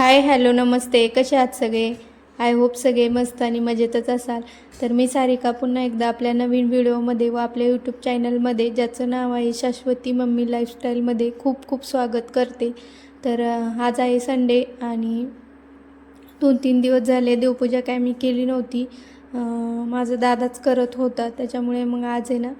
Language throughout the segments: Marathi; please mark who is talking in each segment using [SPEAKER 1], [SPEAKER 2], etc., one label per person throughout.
[SPEAKER 1] हाय हॅलो नमस्ते. कसे आहात सगळे? आय होप सगळे मस्त आणि मजेतच असाल. तर मी सारिका पुन्हा एकदा आपल्या नवीन व्हिडिओमध्ये व आपल्या यूट्यूब चॅनलमध्ये ज्याचं नाव आहे शाश्वती मम्मी लाईफस्टाईलमध्ये खूप खूप स्वागत करते. तर आज आहे संडे आणि दोन तीन दिवस झाले देवपूजा काय मी केली नव्हती. माझा दादाच करत होता. त्याच्यामुळे मग आज आहे ना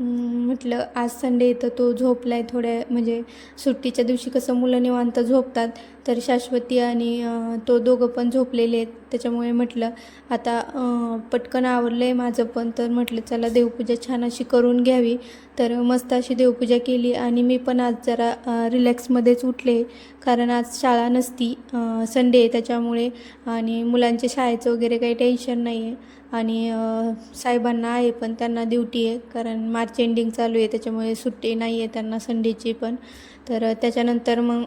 [SPEAKER 1] म्हटलं आज संडे येतं तो झोपला आहे थोड्या म्हणजे सुट्टीच्या दिवशी कसं मुलं निवांत झोपतात. तर शाश्वती आणि तो दोघं पण झोपलेले आहेत. त्याच्यामुळे म्हटलं आता पटकन आवरलं आहे माझं पण. तर म्हटलं चला देवपूजा छान अशी करून घ्यावी. तर मस्त अशी देवपूजा केली आणि मी पण आज जरा रिलॅक्समध्येच उठले. कारण आज शाळा नसती संडे आहे त्याच्यामुळे. आणि मुलांच्या शाळेचं वगैरे काही टेन्शन नाही आहे आणि साहेबांना आहे पण त्यांना ड्युटी आहे. कारण मार्च एंडिंग चालू आहे त्याच्यामुळे सुट्टी नाही आहे त्यांना संडेची पण. तर त्याच्यानंतर मग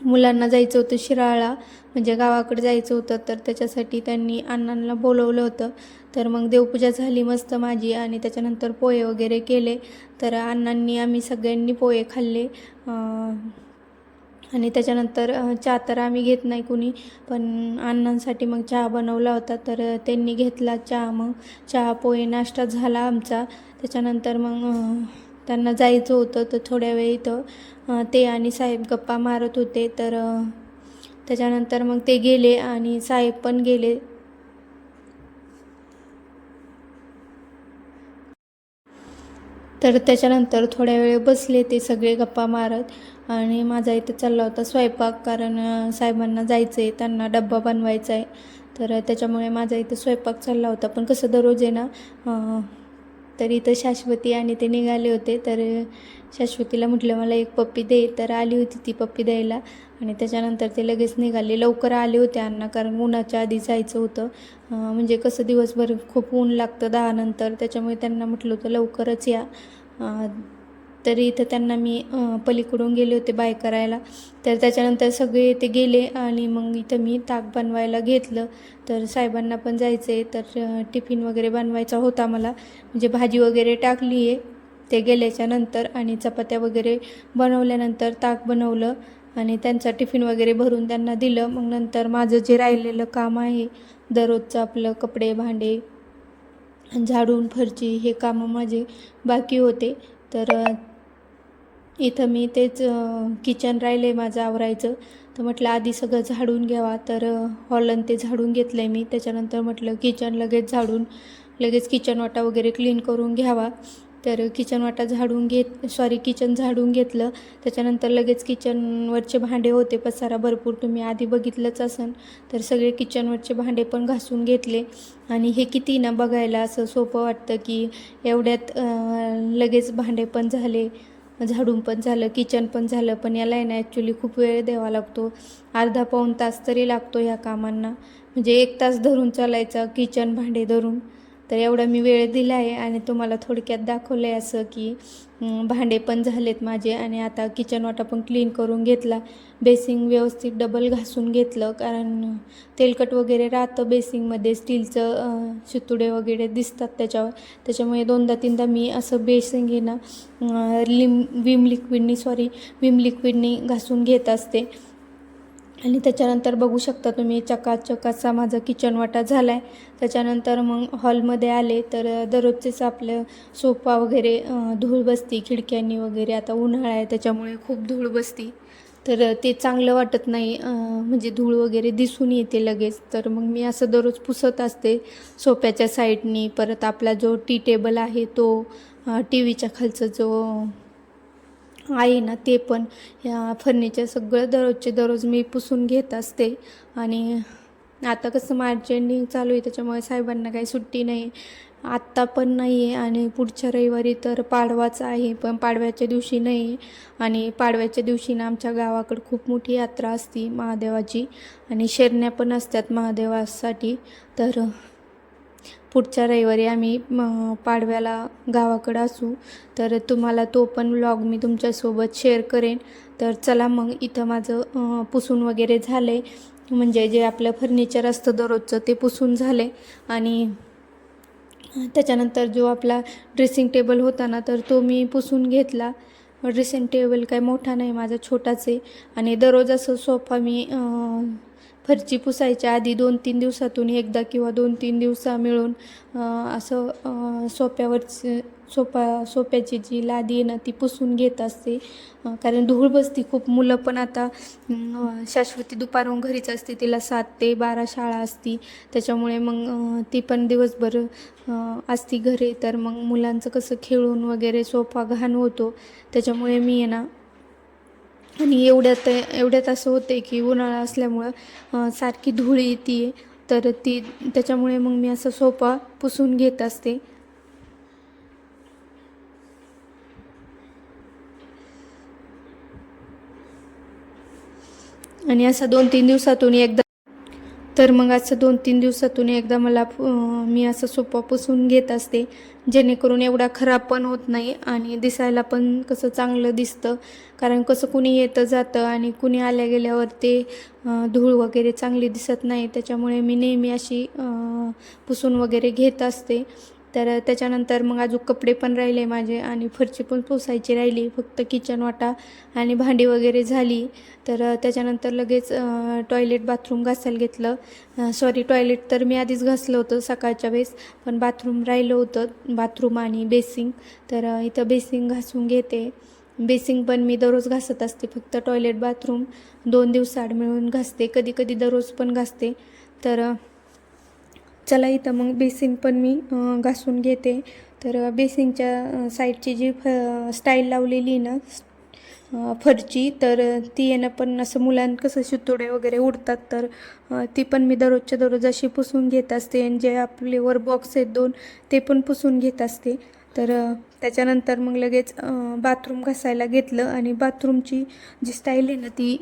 [SPEAKER 1] मुलांना जायचं होतं शिराळा म्हणजे गावाकडे जायचं होतं तर त्याच्यासाठी त्यांनी अण्णांना बोलवलं होतं. तर मग देवपूजा झाली मस्त माझी आणि त्याच्यानंतर पोहे वगैरे केले. तर अण्णांनी आम्ही सगळ्यांनी पोहे खाल्ले. आणि त्याच्यानंतर चहा तर आम्ही घेत नाही कुणी पण अण्णांसाठी मग चहा बनवला होता. तर त्यांनी घेतला चहा मग. चहा पोहे नाश्ता झाला आमचा. त्याच्यानंतर मग त्यांना जायचं होतं तर थोड्या वेळ इथं ते आणि साहेब गप्पा मारत होते. तर त्याच्यानंतर मग ते गेले आणि साहेब पण गेले. तर त्याच्यानंतर थोड्या वेळ बसले ते सगळे गप्पा मारत आणि माझा इथं चालला होता स्वयंपाक कारण साहेबांना जायचं आहे त्यांना डब्बा बनवायचा आहे तर त्याच्यामुळे माझा इथं स्वयंपाक चालला होता. पण कसं दररोज आहे ना तर इथं शाश्वती आणि ते निघाले होते. तर शाश्वतीला म्हटलं मला एक पप्पी दे. तर आली होती ती पप्पी द्यायला. आणि त्याच्यानंतर ते लगेच निघाले. लवकर आले होते अण्णा कारण उन्हाच्या आधी जायचं होतं. म्हणजे कसं दिवसभर खूप ऊन लागतं दहा नंतर. त्याच्यामुळे त्यांना म्हटलं होतं लवकरच या. तरी इथं त्यांना मी पलीकडून गेले होते बाय करायला. तर त्याच्यानंतर सगळे ते गेले आणि मग इथं मी ताक बनवायला घेतलं. तर साहेबांना पण जायचं आहे तर टिफिन वगैरे बनवायचा होता मला. म्हणजे भाजी वगैरे टाकली आहे ते गेल्याच्यानंतर आणि चपात्या वगैरे बनवल्यानंतर ताक बनवलं आणि त्यांचा टिफिन वगैरे भरून त्यांना दिलं. मग नंतर माझं जे राहिलेलं काम आहे दररोजचं आपलं कपडे भांडे झाडून फरची हे कामं माझे बाकी होते. तर इथं मी तेच किचन राहिलं आहे माझं आवरायचं. तर म्हटलं आधी सगळं झाडून घ्यावा. तर हॉलन ते झाडून घेतलं आहे मी. त्याच्यानंतर म्हटलं किचन लगेच झाडून लगेच किचन वाटा वगैरे क्लीन करून घ्यावा. तर किचन वाटा झाडून घेत सॉरी किचन झाडून घेतलं. त्याच्यानंतर लगेच किचनवरचे भांडे होते पसारा भरपूर तुम्ही आधी बघितलंच असन. तर सगळे किचनवरचे भांडे पण घासून घेतले. आणि हे किती ना बघायला असं सोपं वाटतं की एवढ्यात लगेच भांडे पण झाले. म्हणजे झाडून पण झालं किचन पण झालं पण याला आहे ना ॲक्च्युली खूप वेळ द्यावा लागतो. अर्धा पाऊण तास तरी लागतो ह्या कामांना. म्हणजे एक तास धरून चालायचा किचन भांडे धरून. तर एवढा मी वेळ दिला आहे आणि तुम्हाला थोडक्यात दाखवलं आहे असं की भांडे पण झालेत माझे आणि आता किचन वाटा पण क्लीन करून घेतला. बेसिंग व्यवस्थित डबल घासून घेतलं कारण तेलकट वगैरे राहतं बेसिंगमध्ये स्टीलचं शितुडे वगैरे दिसतात त्याच्यावर. त्याच्यामुळे दोनदा तीनदा मी असं बेसिंग आहे ना लिम विम लिक्विडनी सॉरी विम लिक्विडनी घासून घेत असते. आणि त्याच्यानंतर बघू शकता तुम्ही चकाचक असा माझा किचन वाटा झाला आहे त्याच्यानंतर मग हॉलमध्ये आले तर दररोजचेच आपलं सोफा वगैरे धूळ बसती खिडक्यांनी वगैरे आता उन्हाळा आहे त्याच्यामुळे खूप धूळ बसती. तर ते चांगलं वाटत नाही म्हणजे धूळ वगैरे दिसून येते लगेच. तर मग मी असं दररोज पुसत असते सोप्याच्या साईडनी परत आपला जो टी टेबल आहे तो टी व्हीच्या खालचं जो आहे ना ते पण या फर्निचर सगळं दररोजचे दररोज मी पुसून घेत असते. आणि आता कसं मार्च एंडिंग चालू आहे त्याच्यामुळे साहेबांना काही सुट्टी नाही. आत्ता पण नाही आहे आणि पुढच्या रविवारी तर पाडवाच आहे पण पाडव्याच्या दिवशी नाही. आहे आणि पाडव्याच्या दिवशी ना आमच्या गावाकडं खूप मोठी यात्रा असती महादेवाची. आणि शेरण्या पण असतात महादेवासाठी. तर पुढच्या रविवारी आम्ही पाडव्याला गावाकडं असू. तर तुम्हाला तो पण व्लॉग मी तुमच्यासोबत शेअर करेन. तर चला मग इथं माझं पुसून वगैरे झालं आहे म्हणजे जे आपलं फर्निचर असतं दररोजचं ते पुसून झालं आहे आणि त्याच्यानंतर जो आपला ड्रेसिंग टेबल होता ना तर तो मी पुसून घेतला. ड्रेसिंग टेबल काय मोठा नाही माझा छोटाच आहे. आणि दररोज असं सोफा मी फरची पुसायच्या आधी दोन तीन दिवसातून एकदा किंवा दोन तीन दिवसा मिळून असं अं, सोप्यावरची सोपा सोप्याची जी लादी आहे ना ती पुसून घेत असते. कारण धूळ बसती खूप मुलं पण आता शाश्वती दुपारहून घरीच असते तिला सात ते बारा शाळा असती. त्याच्यामुळे मग ती पण दिवसभर असती घरी. तर मग मुलांचं कसं खेळून वगैरे सोफा घाण होतो. त्याच्यामुळे मी आहे ना आणि एवढ्यात एवढ्यात असं होते की उन्हाळा असल्यामुळं सारखी धूळ येते. तर ती त्याच्यामुळे मग मी असं सोफा पुसून घेत असते. आणि असं दोन तीन दिवसातून एकदा तर मग असं दोन तीन दिवसातून एकदा मला मी असं सोपा पुसून घेत असते जेणेकरून एवढा खराब पण होत नाही आणि दिसायला पण कसं चांगलं दिसतं. कारण कसं कुणी येतं जातं आणि कुणी आल्या गेल्यावर ते धूळ वगैरे चांगली दिसत नाही. त्याच्यामुळे मी नेहमी अशी पुसून वगैरे घेत असते. तर त्याच्यानंतर मग अजून कपडे पण राहिले माझे आणि फरची पण पोसायची राहिली फक्त किचन वाटा आणि भांडी वगैरे झाली. तर त्याच्यानंतर लगेच टॉयलेट बाथरूम घासायला घेतलं. सॉरी टॉयलेट तर मी आधीच घासलं होतं सकाळच्या वेळेस पण बाथरूम राहिलं होतं बाथरूम आणि बेसिंग तर इथं बेसिंग घासून घेते. बेसिंग पण मी दररोज घासत असते फक्त टॉयलेट बाथरूम दोन दिवसाआड मिळून घासते. कधी कधी दररोज पण घासते. तर चला इथं मग बेसिंग पण मी घासून घेते. तर बेसिंगच्या साईडची जी फ स्टाईल लावलेली आहे ना फरची तर ती येणं पण असं मुलां कसं शितोडे वगैरे उडतात तर ती पण मी दररोजच्या दररोज अशी पुसून घेत असते. आणि जे आपले वर बॉक्स आहेत दोन ते पण पुसून घेत असते. तर त्याच्यानंतर मग लगेच बाथरूम घासायला घेतलं. आणि बाथरूमची जी स्टाईल आहे ना ती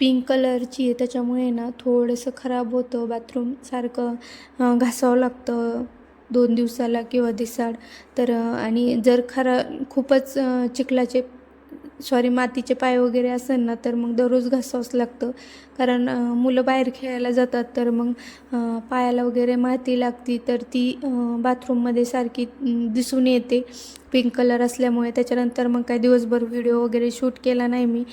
[SPEAKER 1] पिंक कलरची आहे. त्याच्यामुळे ना थोडंसं खराब होतं. बाथरूम सारखं घासावं लागतं. दोन दिवसाला किंवा दिसाड. तर आणि जर खरा खूपच चिखलाचे सॉरी मातीचे पाय वगैरे असेल ना तर मग दररोज घासावंच लागतं. कारण मुलं बाहेर खेळायला जातात. तर मग पायाला वगैरे माती लागती. तर ती बाथरूममध्ये सारखी दिसून येते. पिंक कलर असल्यामुळे. त्याच्यानंतर मग काही दिवसभर व्हिडिओ वगैरे शूट केला नाही मी.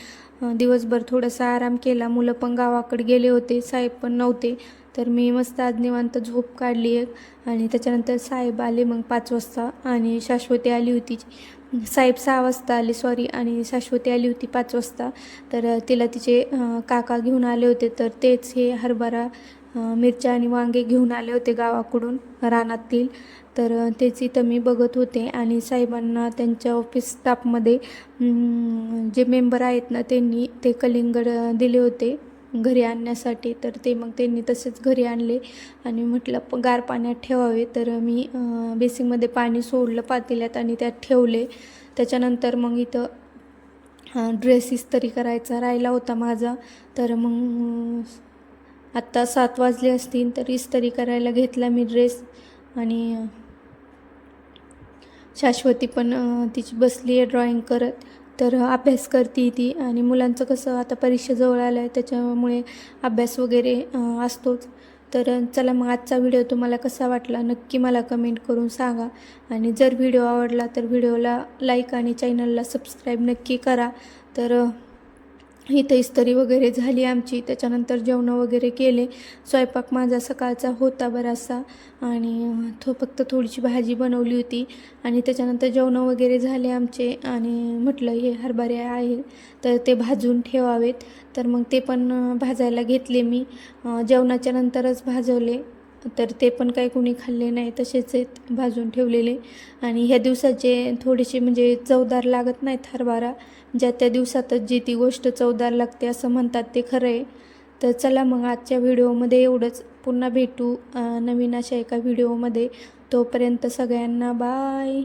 [SPEAKER 1] दिवसभर थोडासा आराम केला. मुलं पण गावाकडे गेले होते. साहेब पण नव्हते. तर मी मस्त आज निवांत झोप काढली एक. आणि त्याच्यानंतर साहेब आले मग पाच वाजता आणि शाश्वती आली होती. साहेब सहा वाजता आले. सॉरी आणि शाश्वती आली होती पाच वाजता. तर तिला तिचे काका घेऊन आले होते. तर तेच हे हरभरा मिरच्या आणि वांगे घेऊन आले होते गावाकडून रानातील. तर त्याची तेच इथं मी बघत होते आणि साहेबांना त्यांच्या ऑफिस स्टाफमध्ये जे मेंबर आहेत ना त्यांनी ते कलिंगड दिले होते घरी आणण्यासाठी. तर ते मग त्यांनी तसेच घरी आणले आणि म्हटलं प गार पाण्यात ठेवावे. तर मी बेसिंगमध्ये पाणी सोडलं पातेल्यात आणि त्यात ठेवले. त्याच्यानंतर मग इथं ड्रेसेस तरी करायचा राहिला होता माझा. तर मग आत्ता सात वाजले असतील तर इस्त्री करायला घेतला मी ड्रेस आणि शाश्वती पण तिची बसली आहे ड्रॉइंग करत. तर अभ्यास करते ती आणि मुलांचं कसं आता परीक्षा जवळ आलं आहे त्याच्यामुळे अभ्यास वगैरे असतोच. तर चला मग आजचा व्हिडिओ तुम्हाला कसा वाटला नक्की मला कमेंट करून सांगा. आणि जर व्हिडिओ आवडला तर व्हिडिओला लाईक आणि चॅनलला सबस्क्राईब नक्की करा. तर इथं इस्त्री वगैरे झाली आमची. त्याच्यानंतर जेवणं वगैरे केले. स्वयंपाक माझा सकाळचा होता बराचसा. आणि थो तो फक्त थोडीशी भाजी बनवली होती. आणि त्याच्यानंतर जेवणं वगैरे झाले आमचे. आणि म्हटलं हे हरभरे आहे तर ते भाजून ठेवावेत. तर मग ते पण भाजायला घेतले मी. जेवणाच्या नंतरच भाजवले. तर ते पण काही कुणी खाल्ले नाही तसेच आहेत भाजून ठेवलेले. आणि ह्या दिवसाचे थोडेसे म्हणजे चवदार लागत नाहीत हरभरा ज्या त्या दिवसातच जी ती गोष्ट चवदार लागते असं म्हणतात ते खरं आहे. तर चला मग आजच्या व्हिडिओमध्ये एवढंच. पुन्हा भेटू नवीन अशा एका व्हिडिओमध्ये. तोपर्यंत सगळ्यांना बाय.